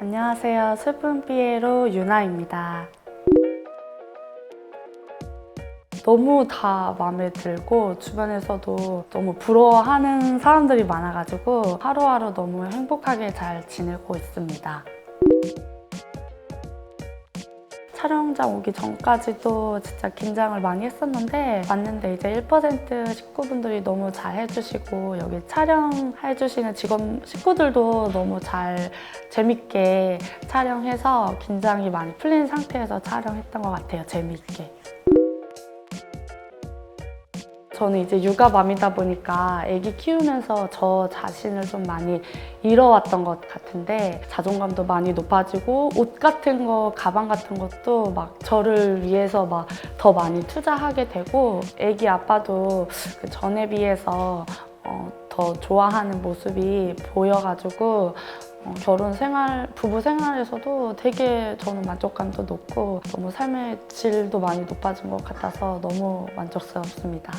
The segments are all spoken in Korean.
안녕하세요. 슬픈 피에로 유나입니다. 너무 다 마음에 들고 주변에서도 너무 부러워하는 사람들이 많아가지고 하루하루 너무 행복하게 잘 지내고 있습니다. 촬영장 오기 전까지도 진짜 긴장을 많이 했었는데 왔는데 이제 1% 식구분들이 너무 잘 해주시고 여기 촬영해주시는 직원 식구들도 너무 잘 재밌게 촬영해서 긴장이 많이 풀린 상태에서 촬영했던 것 같아요. 재밌게. 저는 이제 육아맘이다 보니까 아기 키우면서 저 자신을 좀 많이 잃어왔던 것 같은데 자존감도 많이 높아지고 옷 같은 거, 가방 같은 것도 막 저를 위해서 막 더 많이 투자하게 되고 아기 아빠도 그 전에 비해서 어, 더 좋아하는 모습이 보여가지고 어, 결혼 생활, 부부 생활에서도 되게 저는 만족감도 높고 너무 삶의 질도 많이 높아진 것 같아서 너무 만족스럽습니다.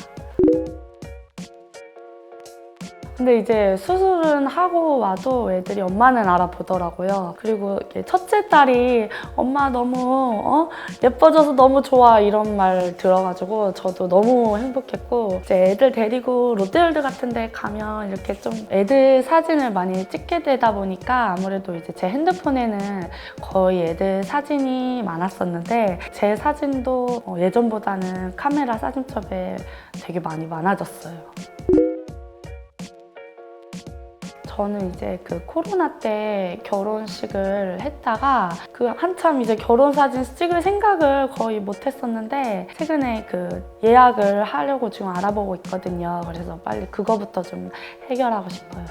근데 이제 수술은 하고 와도 애들이 엄마는 알아보더라고요. 그리고 첫째 딸이 엄마 너무 어? 예뻐져서 너무 좋아 이런 말 들어가지고 저도 너무 행복했고 이제 애들 데리고 롯데월드 같은 데 가면 이렇게 좀 애들 사진을 많이 찍게 되다 보니까 아무래도 이제 제 핸드폰에는 거의 애들 사진이 많았었는데 제 사진도 어, 예전보다는 카메라 사진첩에 되게 많이 많아졌어요. 저는 이제 그 코로나 때 결혼식을 했다가 그 한참 이제 결혼 사진 찍을 생각을 거의 못 했었는데 최근에 그 예약을 하려고 지금 알아보고 있거든요. 그래서 빨리 그거부터 좀 해결하고 싶어요.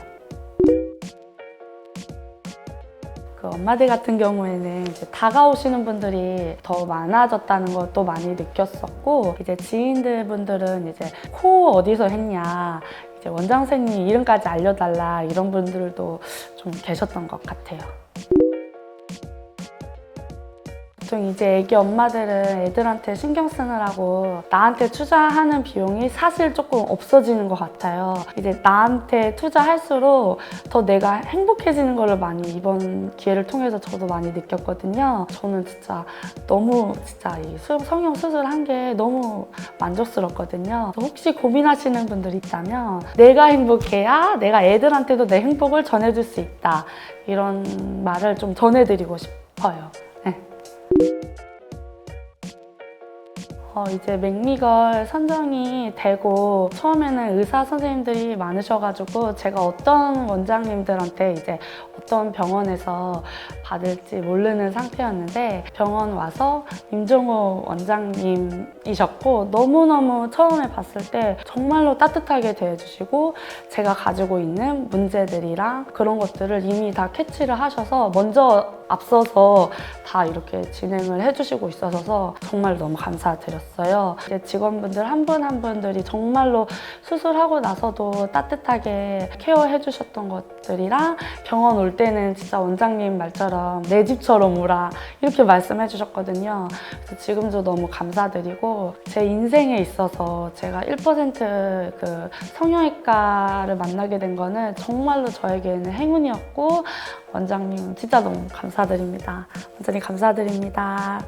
그 엄마들 같은 경우에는 이제 다가오시는 분들이 더 많아졌다는 것도 많이 느꼈었고 이제 지인들 분들은 이제 코 어디서 했냐 원장 선생님 이름까지 알려달라 이런 분들도 좀 계셨던 것 같아요. 보통 이제 애기 엄마들은 애들한테 신경 쓰느라고 나한테 투자하는 비용이 사실 조금 없어지는 것 같아요. 이제 나한테 투자할수록 더 내가 행복해지는 걸 많이 이번 기회를 통해서 저도 많이 느꼈거든요. 저는 진짜 너무 진짜 이 수- 성형 수술한 게 너무 만족스럽거든요. 혹시 고민하시는 분들 있다면 내가 행복해야 내가 애들한테도 내 행복을 전해줄 수 있다. 이런 말을 좀 전해드리고 싶어요. Thank you 어, 이제 맥미걸 선정이 되고 처음에는 의사 선생님들이 많으셔가지고 제가 어떤 원장님들한테 이제 어떤 병원에서 받을지 모르는 상태였는데 병원 와서 임종호 원장님이셨고 너무너무 처음에 봤을 때 정말로 따뜻하게 대해주시고 제가 가지고 있는 문제들이랑 그런 것들을 이미 다 캐치를 하셔서 먼저 앞서서 다 이렇게 진행을 해주시고 있어서 정말 너무 감사드렸어요. 이제 직원분들 한분한 분들이 정말로 수술하고 나서도 따뜻하게 케어해 주셨던 것들이랑 병원 올 때는 진짜 원장님 말처럼 내 집처럼 오라 이렇게 말씀해 주셨거든요. 그래서 지금도 너무 감사드리고 제 인생에 있어서 제가 1%그 성형외과를 만나게 된 거는 정말로 저에게는 행운이었고 원장님 진짜 너무 감사드립니다. 원장님 감사드립니다.